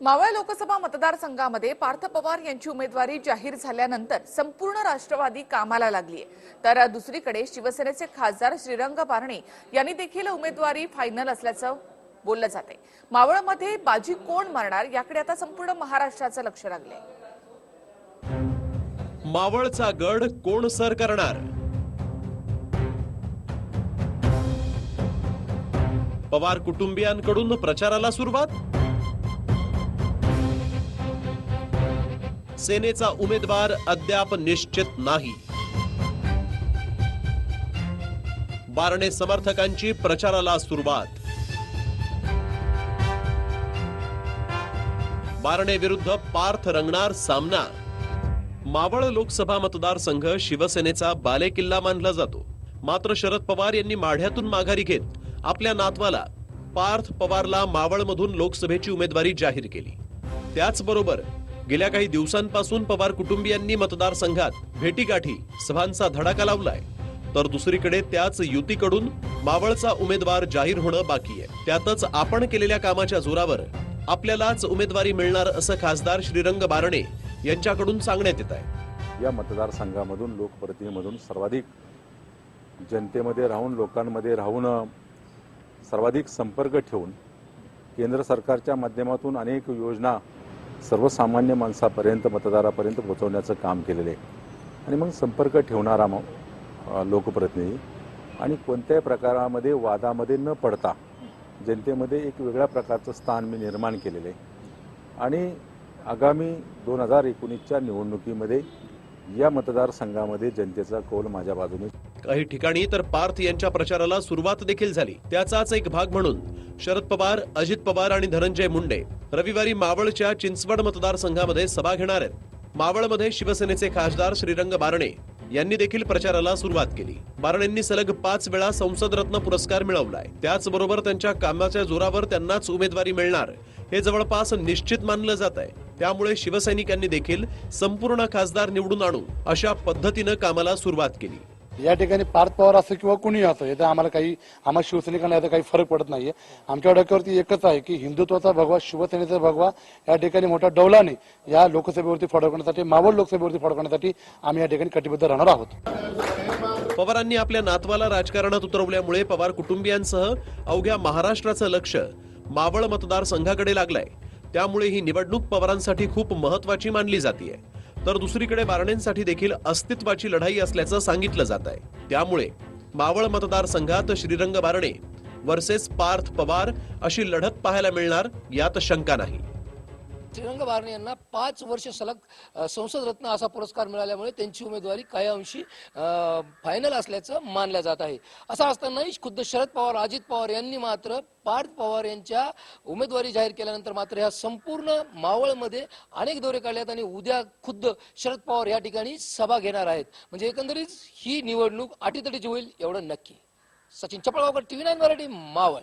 मावळ लोकसभा मतदारसंघामध्ये पार्थ पवार यांची उमेदवारी जाहीर झाल्यानंतर संपूर्ण राष्ट्रवादी कामाला लागलीय तर दुसरीकडे शिवसेनेचे खासदार श्रीरंग बारणे यांनी देखील उमेदवारी फायनल असल्याचं बोललं जाते मावळमध्ये बाजी कोण मारणार याकडे आता संपूर्ण महाराष्ट्राचं लक्ष लागले मावळचा गड कोण सर करणार? पवार कुटुंबियांकडून प्रचाराला सुरुवात? सेनेचा उमेदवार अद्याप निश्चित नाही. बारणे समर्थकांची प्रचाराला सुरुवात. बारणे विरुद्ध पार्थ रंगणार सामना. मावळ लोकसभा मतदारसंघ शिवसेनेचा बालेकिल्ला मानला जातो. मात्र शरद पवार यांनी माढ्यातून माघारी घेत आपल्या नातवाला पार्थ पवारला मावळमधून लोकसभेची उमेदवारी जाहीर केली. त्याचबरोबर गेल्या काही दिवसांपासून पवार कुटुंबियांनी मतदारसंघात भेटीगाठी सभांचा धडाका लावलाय. तर दुसरीकडे त्याच युतीकडून मावळचा उमेदवार जाहीर होणं बाकी आहे. त्यातच आपण केलेल्या कामाच्या जोरावर आपल्यालाच उमेदवारी मिळणार असं खासदार श्रीरंग बारणे यांच्याकडून सांगण्यात येत आहे. या मतदारसंघामधून लोकप्रतिनिधीमधून सर्वाधिक जनतेमध्ये राहून लोकांमध्ये राहून सर्वाधिक संपर्क ठेवून केंद्र सरकारच्या माध्यमातून अनेक योजना सर्वसामान्य माणसापर्यंत मतदारापर्यंत पोहोचवण्याचं काम केलेलं आहे. आणि मग संपर्क ठेवणारा मग लोकप्रतिनिधी. आणि कोणत्याही प्रकारामध्ये वादामध्ये न पडता जनतेमध्ये एक वेगळ्या प्रकारचं स्थान मी निर्माण केलेलं आहे. आणि आगामी दोन हजार एकोणीसच्या निवडणुकीमध्ये या मतदारसंघामध्ये जनतेचा कौल माझ्या बाजूने. काही ठिकाणी तर पार्थ यांच्या प्रचाराला सुरुवात देखील झाली. त्याचाच एक भाग म्हणून शरद पवार अजित पवार आणि धनंजय मुंडे. रविवारी मावळच्या चिंचवड मतदारसंघामध्ये सभा घेणार आहेत. मावळमध्ये शिवसेनेचे खासदार श्रीरंग बारणे यांनी देखील प्रचाराला सुरुवात केली. बारणेंनी सलग पाच वेळा संसद रत्न पुरस्कार मिळवलाय. त्याचबरोबर त्यांच्या कामाच्या जोरावर त्यांनाच उमेदवारी मिळणार. हे जवळपास निश्चित मानलं जात आहे. त्यामुळे शिवसैनिकांनी देखील संपूर्ण खासदार निवडून आणू अशा पद्धतीनं कामाला सुरुवात केली. या ठिकाणी पार्थ पवार असो किंवा कुणी असो याचा आम्हाला काही आम्हाला शिवसैनिकांना याचा काही फरक पडत नाहीये. आमच्या डोक्यावरती एकच आहे की हिंदुत्वाचा भगवा शिवसेनेचा भगवा या ठिकाणी मोठ्या डौलाने या लोकसभेवरती फडकण्यासाठी मावळ लोकसभेवरती फडकण्यासाठी आम्ही या ठिकाणी कटिबद्ध राहणार आहोत. पवारांनी आपल्या नातवाला राजकारणात उतरवल्यामुळे पवार कुटुंबियांसह अवघ्या महाराष्ट्राचं लक्ष मावळ मतदारसंघाकडे लागलंय. त्यामुळे ही निवडणूक पवारांसाठी खूप महत्वाची मानली जाते तर दुसरीकडे बारणेंसाठी देखील अस्तित्वाची लढाई असल्याचं सांगितलं जात आहे. त्यामुळे मावळ मतदारसंघात श्रीरंग बारणे वर्सेस पार्थ पवार अशी लढत पाहायला मिळणार यात शंका नाही. श्रीरंग बारणे यांना पाच वर्ष सलग संसद रत्न असा पुरस्कार मिळाल्यामुळे त्यांची उमेदवारी काही अंशी फायनल असल्याचं मानलं जात आहे. असं असतानाही खुद्द शरद पवार अजित पवार यांनी मात्र पार्थ पवार यांच्या उमेदवारी जाहीर केल्यानंतर मात्र ह्या संपूर्ण मावळमध्ये अनेक दौरे काढले आहेत आणि उद्या खुद्द शरद पवार या ठिकाणी सभा घेणार आहेत. म्हणजे एकंदरीत ही निवडणूक अटीतटीची होईल एवढं नक्की. Sachin Chapalgaonkar TV nine Marathi Maval.